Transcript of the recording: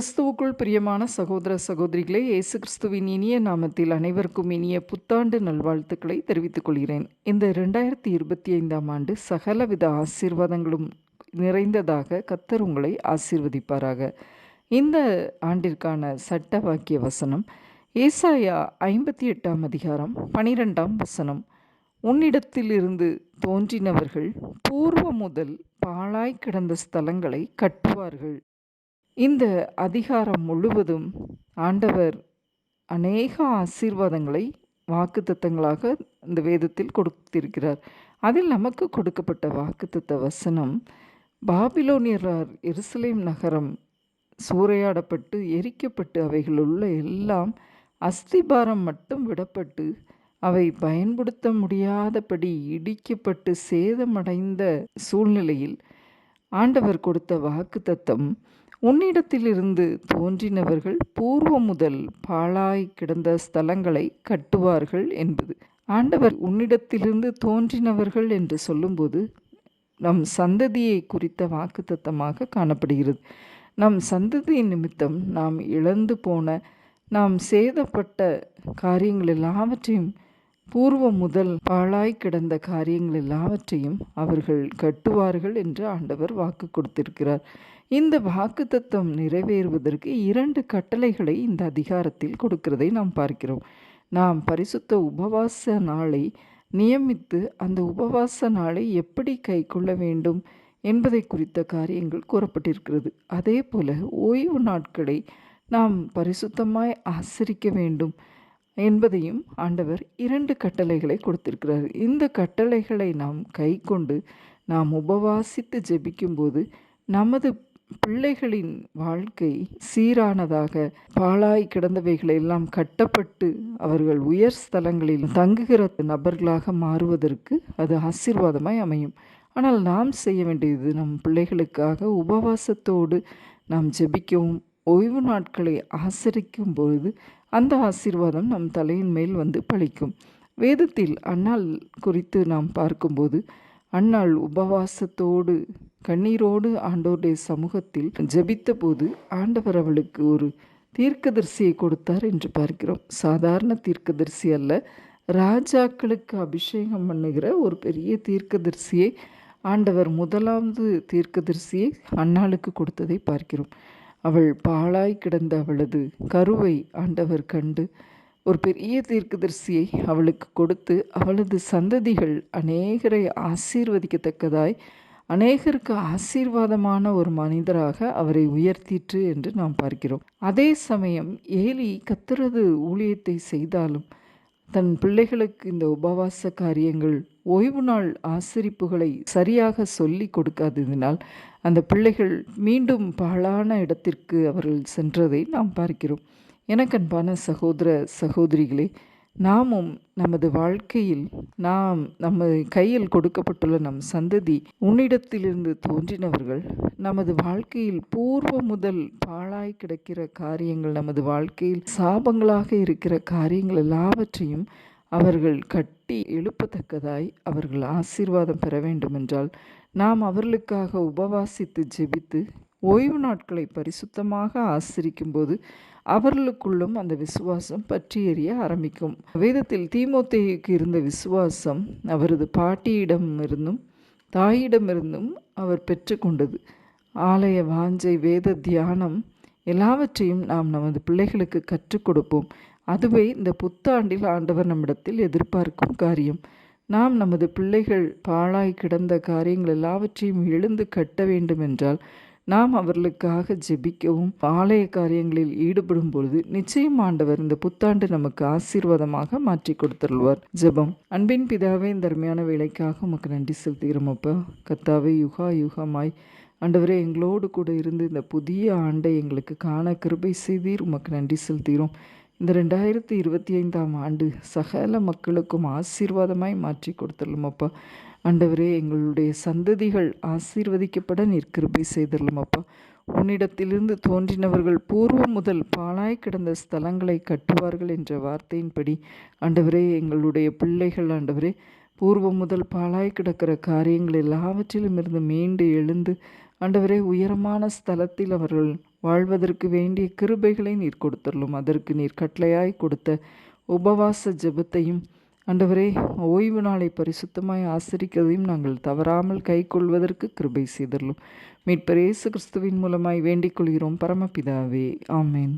கிறிஸ்துவுக்குள் பிரியமான சகோதர சகோதரிகளே இயேசு கிறிஸ்துவின் இனிய நாமத்தில் அனைவருக்கும் இனிய புத்தாண்டு நல்வாழ்த்துக்களை தெரிவித்துக் கொள்கிறேன். இந்த ரெண்டாயிரத்தி இருபத்தி ஐந்தாம் ஆண்டு சகலவித ஆசீர்வாதங்களும் நிறைந்ததாக கத்தர் உங்களை ஆசீர்வதிப்பாராக. இந்த ஆண்டிற்கான சட்ட வாக்கிய வசனம் ஏசாயா ஐம்பத்தி எட்டாம் அதிகாரம் பனிரெண்டாம் வசனம். உன்னிடத்திலிருந்து தோன்றினவர்கள் பூர்வ முதல் பாழாய் கிடந்த ஸ்தலங்களை கட்டுவார்கள். இந்த அதிகாரம் முழுவதும் ஆண்டவர் அநேக ஆசீர்வாதங்களை வாக்குத்தத்தங்களாக இந்த வேதத்தில் கொடுத்திருக்கிறார். அதில் நமக்கு கொடுக்கப்பட்ட வாக்குத்தத்த வசனம் பாபிலோனியரார் எருசலேம் நகரம் சூறையாடப்பட்டு எரிக்கப்பட்டு அவைகளுள்ள எல்லாம் அஸ்திபாரம் மட்டும் விடப்பட்டு அவை பயன்படுத்த முடியாதபடி இடிக்கப்பட்டு சேதமடைந்த சூழ்நிலையில் ஆண்டவர் கொடுத்த வாக்குத்தத்தம் உன்னிடத்திலிருந்து தோன்றினவர்கள் பூர்வ முதல் பாழாய் கிடந்த ஸ்தலங்களை கட்டுவார்கள் என்பது. ஆண்டவர் உன்னிடத்திலிருந்து தோன்றினவர்கள் என்று சொல்லும்போது நம் சந்ததியை குறித்த வாக்குத்தத்தமாக காணப்படுகிறது. நம் சந்ததியின் நிமித்தம் நாம் இழந்து போன நாம் சேதப்பட்ட காரியங்கள் எல்லாவற்றையும் பூர்வம் முதல் பாழாய் கிடந்த காரியங்கள் எல்லாவற்றையும் அவர்கள் கட்டுவார்கள் என்று ஆண்டவர் வாக்கு கொடுத்திருக்கிறார். இந்த வாக்கு தத்துவம் நிறைவேறுவதற்கு இரண்டு கட்டளைகளை இந்த அதிகாரத்தில் கொடுக்கிறதை நாம் பார்க்கிறோம். நாம் பரிசுத்த உபவாச நாளை நியமித்து அந்த உபவாச நாளை எப்படி கை கொள்ள வேண்டும் என்பதை குறித்த காரியங்கள் கூறப்பட்டிருக்கிறது. அதே போல ஓய்வு நாட்களை நாம் பரிசுத்தமாய் ஆசரிக்க வேண்டும். என்பதையும் ஆண்டவர் இரண்டு கட்டளைகளை கொடுத்திருக்கிறார். இந்த கட்டளைகளை நாம் கை கொண்டு நாம் உபவாசித்து ஜெபிக்கும்போது நமது பிள்ளைகளின் வாழ்க்கை சீரானதாக பாழாய் கிடந்தவைகளை எல்லாம் கட்டப்பட்டு அவர்கள் உயர் ஸ்தலங்களில் தங்குகிற நபர்களாக மாறுவதற்கு அது ஆசீர்வாதமாய் அமையும். ஆனால் நாம் செய்ய வேண்டியது நம் பிள்ளைகளுக்காக உபவாசத்தோடு நாம் ஜெபிக்கவும் ஓய்வு நாட்களை ஆசரிக்கும் பொழுது அந்த ஆசீர்வாதம் நம் தலையின் மேல் வந்து பழிக்கும். வேதத்தில் அன்னாள் குறித்து நாம் பார்க்கும்போது அன்னாள் உபவாசத்தோடு கண்ணீரோடு ஆண்டோருடைய சமூகத்தில் ஜபித்தபோது ஆண்டவர் அவளுக்கு ஒரு தீர்க்கதரிசியை கொடுத்தார் என்று பார்க்கிறோம். சாதாரண தீர்க்கதரிசி அல்ல ராஜாக்களுக்கு அபிஷேகம் பண்ணுகிற ஒரு பெரிய தீர்க்கதரிசியை ஆண்டவர் முதலாவது தீர்க்கதரிசியை அன்னாளுக்கு கொடுத்ததை பார்க்கிறோம். அவள் பாழாய் கிடந்த அவளது கருவை ஆண்டவர் கண்டு ஒரு பெரிய தீர்க்கதரிசியை அவளுக்கு கொடுத்து அவளது சந்ததிகள் அநேகரை ஆசீர்வதிக்கத்தக்கதாய் அநேகருக்கு ஆசீர்வாதமான ஒரு மனிதராக அவரை உயர்த்திற்று என்று நாம் பார்க்கிறோம். அதே சமயம் ஏலி கத்துறது ஊழியத்தை செய்தாலும் தன் பிள்ளைகளுக்கு இந்த உபவாச காரியங்கள் ஓய்வு நாள் ஆசரிப்புகளை சரியாக சொல்லி கொடுக்காததினால் அந்த பிள்ளைகள் மீண்டும் பாழான இடத்திற்கு அவர்கள் சென்றதை நாம் பார்க்கிறோம். எனக்கன்பான சகோதர சகோதரிகளே நாமும் நமது வாழ்க்கையில் நாம் நம்ம கையில் கொடுக்கப்பட்டுள்ள நம் சந்ததி உன்னிடத்திலிருந்து தோன்றினவர்கள் நமது வாழ்க்கையில் பூர்வ முதல் பாழாய் கிடக்கிற காரியங்கள் நமது வாழ்க்கையில் சாபங்களாக இருக்கிற காரியங்கள் எல்லாவற்றையும் அவர்கள் கட்டி எழுப்பத்தக்கதாய் அவர்கள் ஆசீர்வாதம் பெற வேண்டுமென்றால் நாம் அவர்களுக்காக உபவாசித்து ஜெபித்து ஓய்வு நாட்களை பரிசுத்தமாக ஆசிரிக்கும்போது அவர்களுக்குள்ளும் அந்த விசுவாசம் பற்றி எறிய ஆரம்பிக்கும். வேதத்தில் தீமோத்தேயுக்கு இருந்த விசுவாசம் அவரது பாட்டியிடமிருந்தும் தாயிடமிருந்தும் அவர் பெற்றுக்கொண்டது. ஆலய வாஞ்சை வேத தியானம் எல்லாவற்றையும் நாம் நமது பிள்ளைகளுக்கு கற்றுக் கொடுப்போம். அதுவே இந்த புத்தாண்டில் ஆண்டவர் நம்மிடத்தில் எதிர்பார்க்கும் காரியம். நாம் நமது பிள்ளைகள் பாழாய் கிடந்த காரியங்கள் எல்லாவற்றையும் எழுந்து கட்ட வேண்டும் என்றால் நாம் அவர்களுக்காக ஜெபிக்கவும் ஆலய காரியங்களில் ஈடுபடும் பொழுது நிச்சயம் ஆண்டவர் இந்த புத்தாண்டு நமக்கு ஆசீர்வாதமாக மாற்றி கொடுத்துருவார் ஜெபம். அன்பின் பிதாவே இந்த அருமையான வேலைக்காக உமக்கு நன்றி செலுத்துகிறோம் அப்பா. கத்தாவே யுகா யுகமாய் ஆண்டவரே எங்களோடு கூட இருந்து இந்த புதிய ஆண்டை எங்களுக்கு காண கிருபை செய்தீர். உமக்கு நன்றி செலுத்துகிறோம். இந்த ரெண்டாயிரத்தி இருபத்தி ஐந்தாம் ஆண்டு சகல மக்களுக்கும் ஆசீர்வாதமாய் மாற்றி கொடுத்துடலாம் அப்பா. ஆண்டவரே எங்களுடைய சந்ததிகள் ஆசீர்வதிக்கப்பட நிற்கிருப்பை கிருபை அப்பா. உன்னிடத்திலிருந்து தோன்றினவர்கள் பூர்வம் முதல் பாழாய் கிடந்த ஸ்தலங்களை கட்டுவார்கள் என்ற வார்த்தையின்படி ஆண்டவரே எங்களுடைய பிள்ளைகள் ஆண்டவரே பூர்வம் முதல் பாழாய் கிடக்கிற காரியங்கள் எல்லாவற்றிலும் இருந்து மீண்டு எழுந்து ஆண்டவரே உயரமான ஸ்தலத்தில் அவர்கள் வாழ்வதற்கு வேண்டிய கிருபைகளை நீர் கொடுத்துள்ளோம் அதற்கு நீர் கட்டளையாய் கொடுத்த உபவாச ஜெபத்தையும் ஆண்டவரே ஓய்வு நாளை பரிசுத்தமாய் ஆசரிக்கிறதையும் நாங்கள் தவறாமல் கை கொள்வதற்கு கிருபை செய்துள்ளோம் மீட்பர் இயேசு கிறிஸ்துவின் மூலமாய் வேண்டிக் கொள்கிறோம். பரமபிதாவே ஆமேன்.